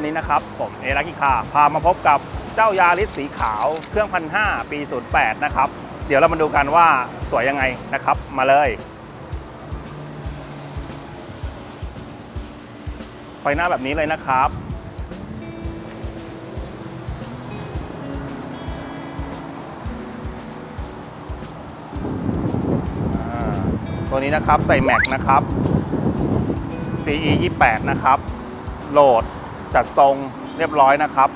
วันนี้นะครับ ผมเอรักกิคาพามาพบกับเจ้ายาริสสีขาวเครื่องพันห้าปี 08 นะครับ เดี๋ยวเรามาดูกันว่าสวยยังไงนะครับ มาเลย ไฟหน้าแบบนี้เลยนะครับ ตัวนี้นะครับใส่แม็กนะครับ CE 28 นะครับ โหลด จัดทรงเรียบร้อยนะครับ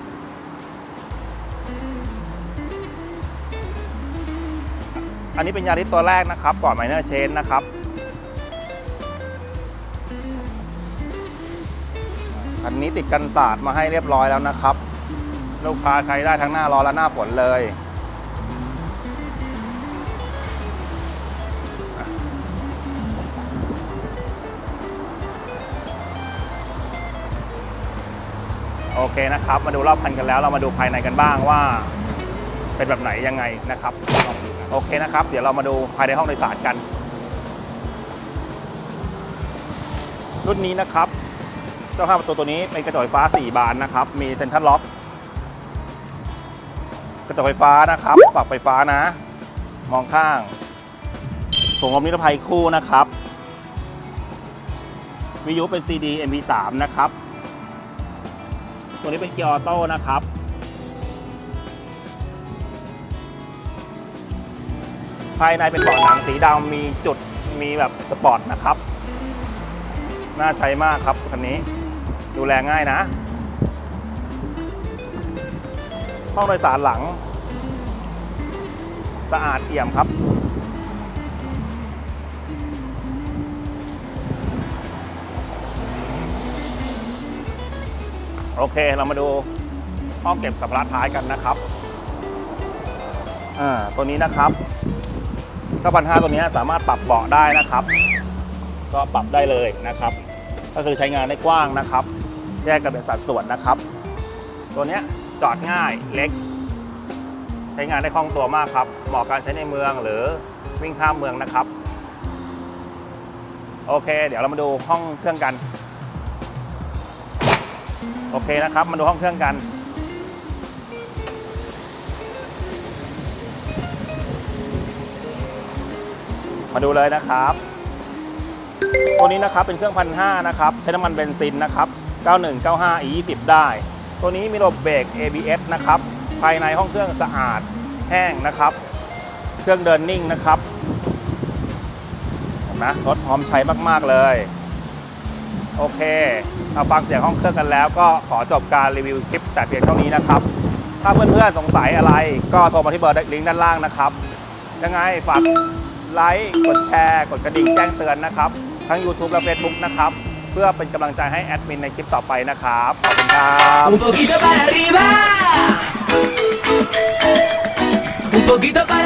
อันนี้เป็นยาริสตัวแรกนะครับก่อนไมเนอร์เชนนะครับอันนี้ติดกันศาสตร์มาให้เรียบร้อยแล้วนะครับ ลูกค้าใช้ได้ทั้งหน้าร้อนและหน้าฝนเลย โอเคนะครับ มาดูรอบคันกันแล้ว เรามาดูภายในกันบ้างว่า เป็นแบบไหนยังไงนะครับโอเคนะครับ เดี๋ยวเรามาดูภายในห้องโดยสารกัน รุ่นนี้นะครับ เจ้าข้างประตูตัวนี้เป็นกระจกไฟฟ้า 4 บานนะครับ มีเซ็นทรัลล็อก กระจกไฟฟ้านะครับปรับไฟฟ้านะ มองข้างถุงลมนิรภัยคู่นะครับวิทยุเป็น CD MP3 นะครับ ตัวนี้เป็นเกียร์ออโต้นะครับ ภายในเป็นเบาะหนังสีดำมีจุดมีแบบสปอร์ตนะครับ น่าใช้มากครับคันนี้ ดูแลง่ายนะ ห้องโดยสารหลัง สะอาดเอี่ยมครับ โอเคเรามาดูห้องเก็บสัมภาระท้ายกันนะครับอ่าตัวนี้นะครับ9,500ตัวนี้สามารถปรับเบาะได้นะครับ ก็ปรับได้เลยนะครับ ก็คือใช้งานได้กว้างนะครับ แยกกันเป็นสัดส่วนนะครับ ตัวนี้จอดง่ายเล็ก ใช้งานได้คล่องตัวมากครับ เหมาะการใช้ในเมืองหรือวิ่งข้ามเมืองนะครับ โอเค เดี๋ยวเรามาดูห้องเครื่องกัน โอเคนะครับ มาดูห้องเครื่องกัน มาดูเลยนะครับ ตัวนี้นะครับเป็นเครื่องพันห้านะครับ ใช้น้ำมันเบนซินนะครับ 9195 E20 ได้ ตัวนี้มีระบบเบรก ABS นะครับ ภายในห้องเครื่องสะอาดแห้งนะครับ เครื่องเดินนิ่งนะครับเห็นไหมรถพร้อมใช้มาก ๆ เลย โอเคเราฟังเสียงห้องเครื่องกันแล้ว ก็ขอจบการรีวิวคลิปแต่เพียงเท่านี้นะครับ ถ้าเพื่อนๆสงสัยอะไร ก็โทรมาที่เบอร์ลิงก์ด้านล่างนะครับ ยังไงฝากไลค์กดแชร์กดกระดิ่งแจ้งเตือนนะครับ ทั้ง YouTube และ Facebook นะครับ เพื่อเป็นกำลังใจให้แอดมินในคลิปต่อไปนะครับ ขอบคุณครับ Un poquito para arriba. Un poquito para